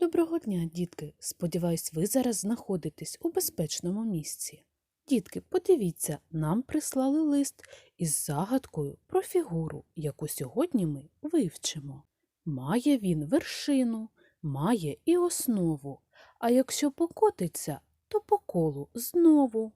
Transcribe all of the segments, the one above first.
Доброго дня, дітки! Сподіваюсь, ви зараз знаходитесь у безпечному місці. Дітки, подивіться, нам прислали лист із загадкою про фігуру, яку сьогодні ми вивчимо. Має він вершину, має і основу, а якщо покотиться, то по колу знову.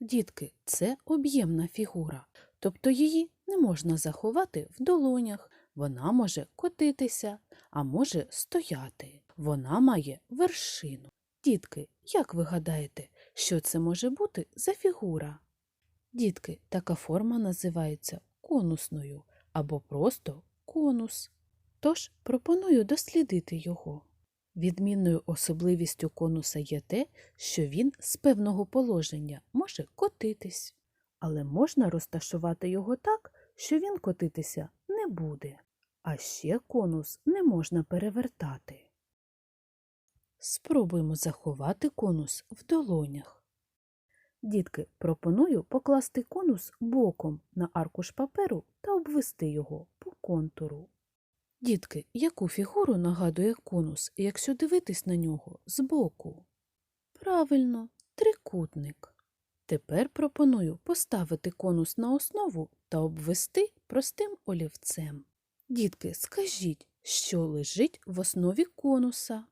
Дітки, це об'ємна фігура, тобто її не можна заховати в долонях, вона може котитися, а може стояти. Вона має вершину. Дітки, як ви гадаєте, що це може бути за фігура? Дітки, така форма називається конусною або просто конус. Тож пропоную дослідити його. Відмінною особливістю конуса є те, що він з певного положення може котитись, але можна розташувати його так, що він котитися не буде. А ще конус не можна перевертати. Спробуємо заховати конус в долонях. Дітки, пропоную покласти конус боком на аркуш паперу та обвести його по контуру. Дітки, яку фігуру нагадує конус, якщо дивитись на нього збоку? Правильно, трикутник. Тепер пропоную поставити конус на основу та обвести простим олівцем. Дітки, скажіть, що лежить в основі конуса?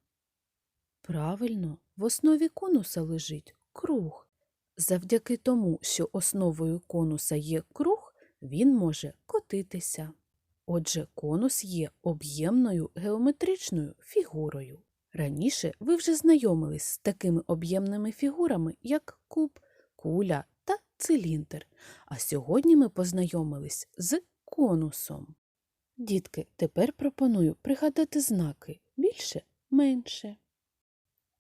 Правильно, в основі конуса лежить круг. Завдяки тому, що основою конуса є круг, він може котитися. Отже, конус є об'ємною геометричною фігурою. Раніше ви вже знайомились з такими об'ємними фігурами, як куб, куля та циліндр, а сьогодні ми познайомились з конусом. Дітки, тепер пропоную пригадати знаки більше, менше.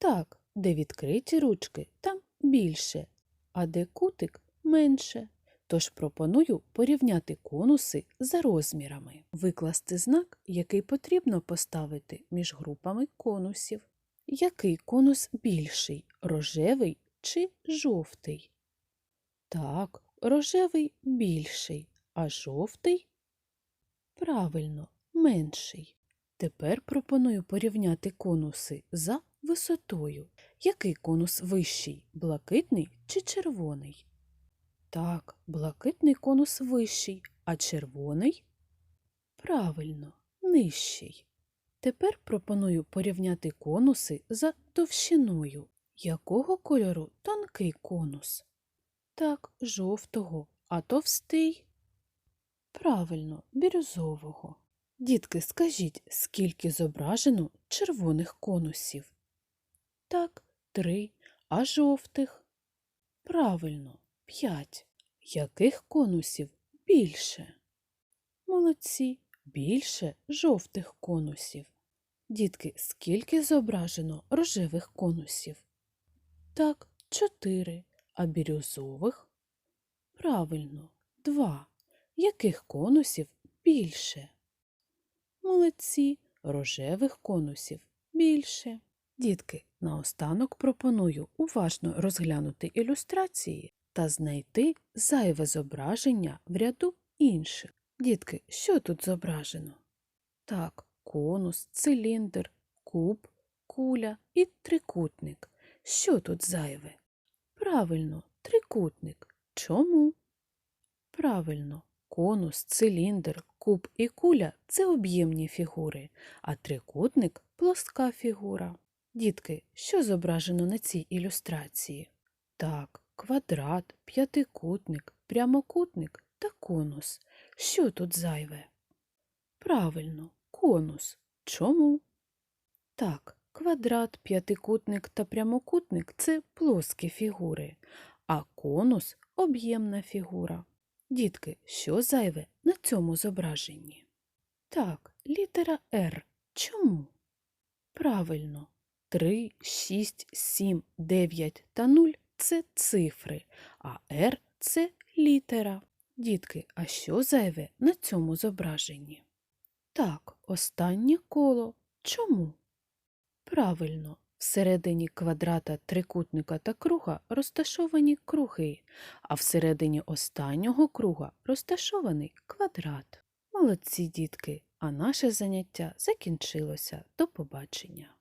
Так, де відкриті ручки, там більше, а де кутик менше. Тож пропоную порівняти конуси за розмірами, викласти знак, який потрібно поставити між групами конусів. Який конус більший рожевий чи жовтий? Так, рожевий більший, а жовтий правильно менший. Тепер пропоную порівняти конуси за висотою. Який конус вищий блакитний чи червоний? Так, блакитний конус вищий, а червоний? Правильно, нижчий. Тепер пропоную порівняти конуси за товщиною. Якого кольору тонкий конус? Так, жовтого, а товстий? Правильно, бірюзового. Дітки, скажіть, скільки зображено червоних конусів? Так, три, а жовтих? Правильно, п'ять. Яких конусів більше? Молодці, більше жовтих конусів. Дітки, скільки зображено рожевих конусів? Так, чотири, а бірюзових? Правильно, два. Яких конусів більше? Молодці, рожевих конусів більше. Дітки, наостанок пропоную уважно розглянути ілюстрації та знайти зайве зображення в ряду інших. Дітки, що тут зображено? Так, конус, циліндр, куб, куля і трикутник. Що тут зайве? Правильно, трикутник. Чому? Правильно, конус, циліндр, куб і куля це об'ємні фігури, а трикутник плоска фігура. Дітки, що зображено на цій ілюстрації? Так, квадрат, п'ятикутник, прямокутник та конус. Що тут зайве? Правильно, конус. Чому? Так, квадрат, п'ятикутник та прямокутник це плоскі фігури, а конус об'ємна фігура. Дітки, що зайве на цьому зображенні? Так, літера Р. Чому? Правильно, 3, 6, 7, 9 та 0 це цифри, а Р це літера. Дітки, а що зайве на цьому зображенні? Так, останнє коло. Чому? Правильно, всередині квадрата, трикутника та круга розташовані круги, а всередині останнього круга розташований квадрат. Молодці, дітки, а наше заняття закінчилося. До побачення.